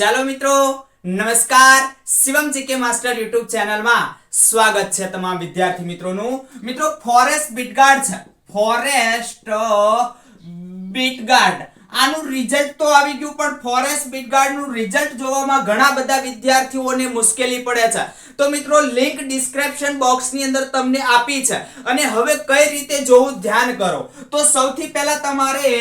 ચાલો મિત્રો, નમસ્કાર. શિવમ જીકે માસ્ટર યુટ્યુબ ચેનલમાં સ્વાગત છે તમામ વિદ્યાર્થી મિત્રોનું. મિત્રો, ફોરેસ્ટ બીટગાર્ડ છે. Forest beat guard. આનું રિઝલ્ટ તો આવી ગયું, પણ ફોરેસ્ટ બીટગાર્ડનું રિઝલ્ટ જોવામાં ઘણા બધા વિદ્યાર્થીઓને મુશ્કેલી પડે છે. તો મિત્રો લિંક ડિસ્ક્રિપ્શન બોક્સની અંદર તમને આપી છે. અને હવે કઈ રીતે જોવું ધ્યાન કરો. તો સૌથી પહેલા તમારે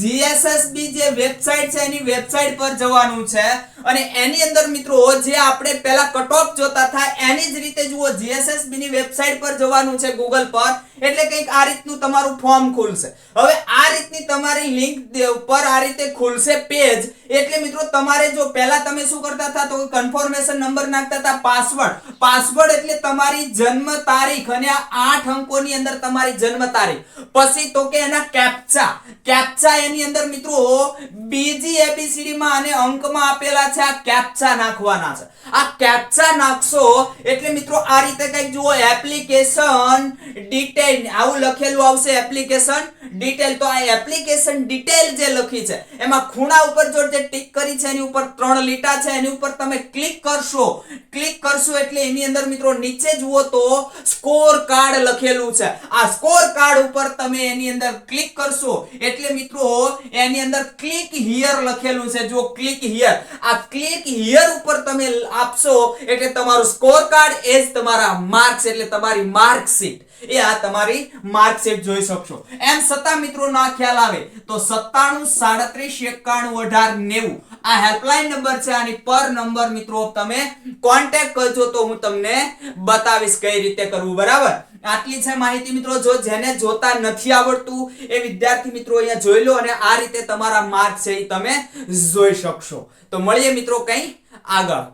જીએસએસબી જે વેબસાઇટ છે, એની વેબસાઇટ પર જવાનું છે. અને એની અંદર મિત્રો, જે આપણે પહેલા કટ ઓફ જોતા હતા, એની જ રીતે જુઓ જીએસએસબી ની વેબસાઇટ પર જવાનું છે ગૂગલ પર. એટલે કંઈક આ રીતનું તમારું ફોર્મ ખુલશે. હવે આ રીતની તમારી લિંક ઉપર આ રીતે ખુલશે પેજ એટલે મિત્રો, તમારે જો પહેલા તમે શું કરતા હતા તો કન્ફર્મેશન નંબર નાખતા હતા પાસવર્ડ પાસવર્ડ એટલે તમારી જન્મ તારીખ અને આ આઠ અંકોની અંદર તમારી જન્મ તારીખ. પછી તો કે એના કેપ્ચા કેપ્ચા એની અંદર મિત્રો બીજી એબીસીડી માં અને અંકમાં આપેલા છે, આ કેપ્ચા નાખવાના છે. આ કેપ્ચા નાખશો એટલે મિત્રો આ રીતે કંઈક જુઓ એપ્લિકેશન ડિટેલ આવું લખેલું આવશે એપ્લિકેશન ડિટેલ તો આ એપ્લિકેશન ડિટેલ જે લખી છે, એમાં ખૂણા ઉપર જો જે ટિક કરી છે, એની ઉપર ત્રણ લીટા છે, એની ઉપર તમે ક્લિક કરશો. ક્લિક કરશો એટલે એની અંદર મિત્રો નીચે જુઓ તો સ્કોર કાર્ડ લખેલું છે. આ સ્કોર કાર્ડ ઉપર તમે એની અંદર ક્લિક કરશો એટલે મિત્રો એની અંદર ક્લિક હિયર લખેલું છે. જો ક્લિક હિયર આ ક્લિક હિયર ઉપર તમે આપશો એટલે તમારું સ્કોર કાર્ડ એજ તમારા માર્ક્સ એટલે તમારી માર્કશીટ એ આ તમારી માર્કશીટ જોઈ શકશો. એમ છતાં મિત્રો ના ખ્યાલ આવે તો સત્તાણું, સાડત્રીસ, એકાણું, અઢાર, નેવું. આ હેલ્પલાઇન નંબર છે, આની પર નંબર મિત્રો તમે કોન્ટેક્ટ કરજો તો હું તમને બતાવીશ કઈ રીતે કરવું, બરાબર? આટલી છે માહિતી મિત્રો, જો જેને જોતા નથી આવડતું એ વિદ્યાર્થી મિત્રો અહીંયા જોઈ લો અને આ રીતે તમારા માર્ક છે એ તમે જોઈ શકશો. તો મળીએ મિત્રો કઈ આગળ.